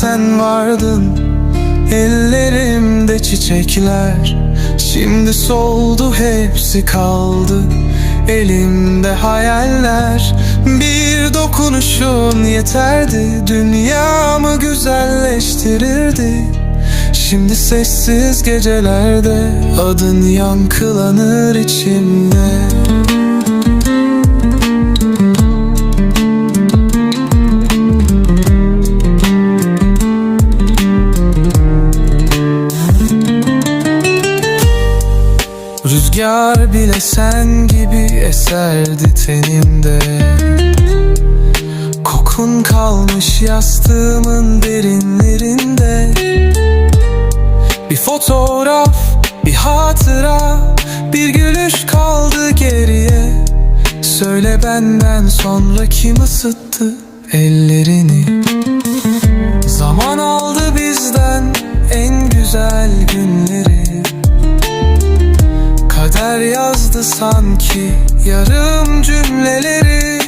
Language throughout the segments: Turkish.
sen vardın. Ellerimde çiçekler. Şimdi soldu hepsi kaldı. Elimde hayaller. Bir dokunuşun yeterdi. Dünyamı güzelleştirirdi. Şimdi sessiz gecelerde Adın yankılanır içimde Rüzgar bile sen gibi eserdi tenimde. Kokun kalmış yastığımın derinlerinde. Bir fotoğraf, bir hatıra Bir gülüş kaldı geriye. Söyle benden sonra kim ısıttı ellerini yazdı sanki yarım cümleleri.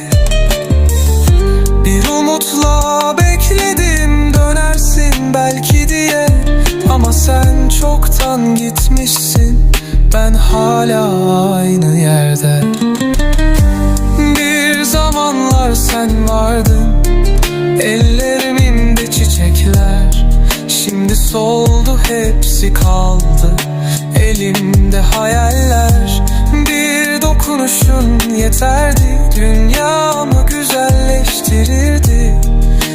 Bir umutla bekledim dönersin belki diye. Ama sen çoktan gitmişsin ben hala aynı yerde. Bir zamanlar sen vardın Ellerimde çiçekler. Şimdi soldu hepsi kaldı Elimde hayaller. Bir dokunuşun yeterdi. Dünyamı güzelleştirirdi.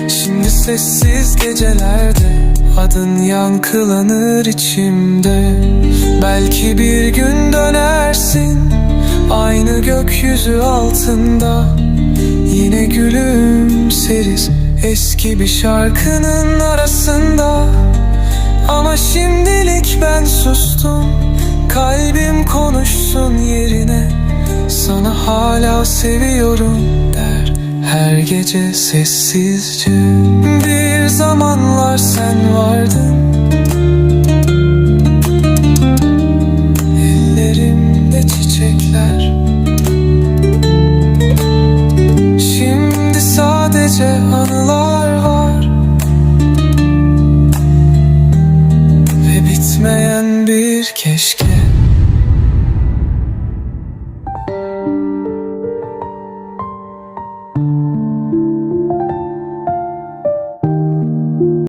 Şimdi sessiz gecelerde Adın yankılanır içimde. Belki bir gün dönersin Aynı gökyüzü altında. Yine gülümseriz eski bir şarkının arasında. Ama şimdilik ben sustum Kalbim konuşsun yerine Sana hala seviyorum der. Her gece sessizce Bir zamanlar sen vardın. Ellerimde çiçekler. Şimdi sadece anılar bir keşke.